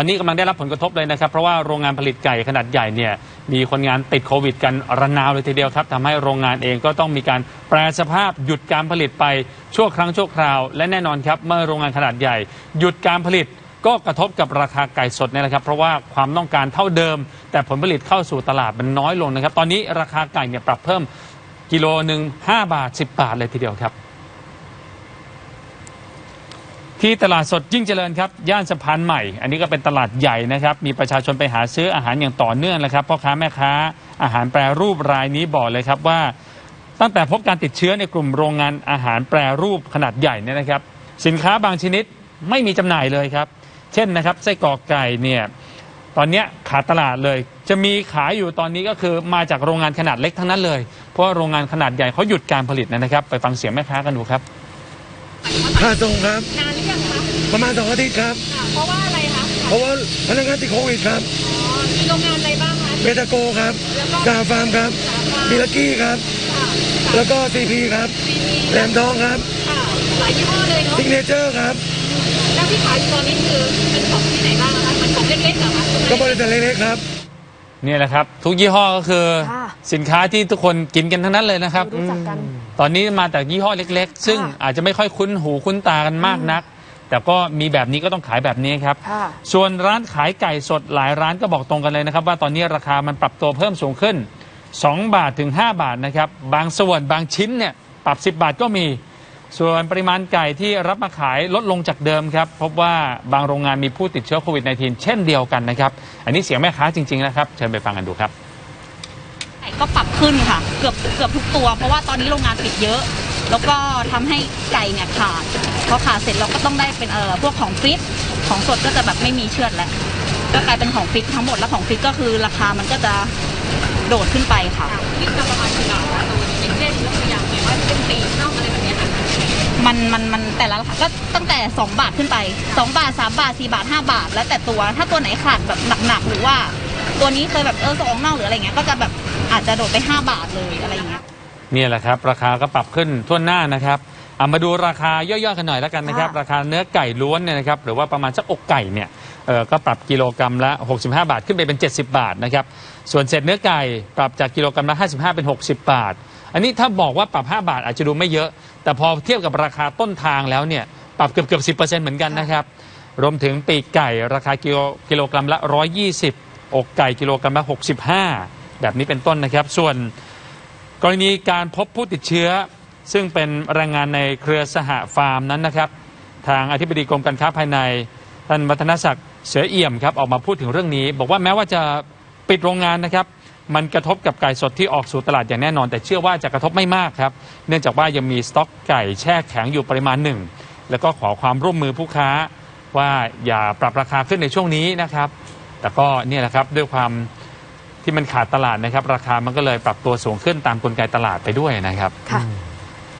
ตอนนี้กำลังได้รับผลกระทบเลยนะครับ เพราะว่าโรงงานผลิตไก่ขนาดใหญ่เนี่ยมีคนงานติดโควิดกันระนาวเลยทีเดียวครับทำให้โรงงานเองก็ต้องมีการแปรสภาพหยุดการผลิตไปชั่วครั้งชั่วคราว และแน่นอนครับ เมื่อโรงงานขนาดใหญ่ หยุดการผลิตก็กระทบกับราคาไก่สดเนี่ยแหละครับ เพราะว่าความต้องการเท่าเดิม แต่ผลผลิตเข้าสู่ตลาดมันน้อยลงนะครับ ตอนนี้ราคาไก่เนี่ยปรับเพิ่มกิโลหนึ่ง5บาท 10 บาทเลยทีเดียวครับ ที่ตลาดสดยิ่งเจริญครับ ย่านสะพานใหม่ อันนี้ก็เป็นตลาดใหญ่นะครับ มีประชาชนไปหาซื้ออาหารอย่างต่อเนื่องเลยครับพ่อค้าแม่ค้าอาหารแปรรูปรายนี้บอกเลยครับว่า ตั้งแต่พบการติดเชื้อในกลุ่มโรงงานอาหารแปรรูปขนาดใหญ่เนี่ยนะครับ สินค้าบางชนิดไม่มีจำหน่ายเลยครับ เช่นนะครับไส้กรอกไก่เนี่ยตอนนี้ขาดตลาดเลย จะมีขายอยู่ตอนนี้ก็คือมาจากโรงงานขนาดเล็กทั้งนั้นเลย เพราะโรงงานขนาดใหญ่เขาหยุดการผลิตนะครับ ไปฟังเสียงแม่ค้ากันดูครับค่าส่งครับ ประมาณสองอาทิตย์ครับค่ะเพราะว่าอะไรคะเพราะว่าพนักงานติดโควิดครับอ๋อมีโรงงานอะไรบ้างคะเบตาโกครับกาฟาร์มครับมิลกี้ครับค่ะแล้วก็ซีพีครับซีพีแหลมทองครับค่ะหลายยี่ห้อเลยเนาะซิกเนเจอร์ครับแล้วที่ขายอยู่ตอนนี้คือเป็นของที่ไหนบ้างคะมันของเล็กๆเหรอคะก็บริษัทเล็กๆครับนี่แหละครับ ทุกยี่ห้อก็คือค่ะสินค้าที่ทุกคนกินกันทั้งนั้นเลยนะครับรู้จักกันตอนนี้มาจากยี่ห้อเล็ก ๆ ซึ่งค่ะอาจจะไม่ค่อยคุ้นหูคุ้นตากันมากนัก แต่ก็มีแบบนี้ก็ต้องขายแบบนี้ครับ ค่ะ ส่วนร้านขายไก่สดหลายร้านก็บอกตรงกันเลยนะครับ ว่าตอนนี้ราคามันปรับตัวเพิ่มสูงขึ้น 2 บาทถึง 5 บาทนะครับ บางส่วนบางชิ้นเนี่ยปรับ 10 บาทก็มี ส่วนปริมาณไก่ที่รับมาขายลดลงจากเดิมครับ พบว่าบางโรงงานมีผู้ติดเชื้อโควิด -19 เช่นเดียวกันนะครับ อันนี้เสียงแม่ค้าจริงๆนะครับ เชิญไปฟังกันดูครับ ไก่ก็ปรับขึ้นค่ะ เกือบเกือบทุกตัว เพราะว่าตอนนี้โรงงานปิดเยอะ แล้วก็ทำให้ไก่เนี่ยขาดพอขาดเสร็จเราก็ต้องได้เป็นเอ่อพวกของฟิตของสดก็จะแบบไม่มีเชือดแล้วก็กลายเป็นของฟิตทั้งหมดแล้วของฟิตก็คือราคามันก็จะโดดขึ้นไปค่ะที่จะประมาณกี่บาทคะตัวอย่างเช่นยกตัวอย่างอย่างว่าเป็นปีกน่องอะไรแบบเนี้ยค่ะมันมันมันแต่ละราคาก็ตั้งแต่ 2 บาทขึ้นไป 2 บาท 3 บาท 4 บาท 5 บาท แล้วแต่ตัวถ้าตัวไหนขาดแบบหนักๆหรือว่า ตัวนี้เคยแบบเออสองน่องหรืออะไรเงี้ยก็จะแบบอาจจะโดดไป 5 บาทเลยอะไรอย่างเงี้ย นี่แหละครับ ราคาก็ปรับขึ้นทั่วหน้านะครับเอามาดูราคาย่อยๆกันหน่อยแล้วกันนะครับค่ะราคาเนื้อไก่ล้วนเนี่ยนะครับหรือว่าประมาณสักอกไก่เนี่ยเออก็ปรับกิโลกรัมละ 65 บาทขึ้นไปเป็น 70 บาทนะครับส่วนเศษเนื้อไก่ปรับจากกิโลกรัมละ 55 เป็น 60 บาท อันนี้ถ้าบอกว่าปรับ 5 บาทอาจจะดูไม่เยอะ แต่พอเทียบกับราคาต้นทางแล้วเนี่ยปรับเกือบเกือบ10%เหมือนกันนะครับรวมถึงปีกไก่ราคากิโลกิโลกรัมละ 120 อกไก่กิโลกรัมละ 65 แบบนี้เป็นต้นนะครับ ส่วน กรณีการพบผู้ติดเชื้อ ซึ่งเป็นแรงงานในเครือสหฟาร์มนั้นนะครับ ทางอธิบดีกรมการค้าภายในท่านวัฒนศักดิ์เสือเอี่ยมครับออกมาพูดถึงเรื่องนี้ บอกว่าแม้ว่าจะปิดโรงงานนะครับ มันกระทบกับไก่สดที่ออกสู่ตลาดอย่างแน่นอน แต่เชื่อว่าจะกระทบไม่มากครับ เนื่องจากว่ายังมีสต็อกไก่แช่แข็งอยู่ปริมาณหนึ่ง แล้วก็ขอความร่วมมือผู้ค้าว่าอย่าปรับราคาขึ้นในช่วงนี้นะครับ แต่ก็เนี่ยแหละครับด้วยความ ที่มันขาดตลาดนะครับ ราคามันก็เลยปรับตัวสูงขึ้นตามกลไกตลาดไปด้วยนะครับ ค่ะ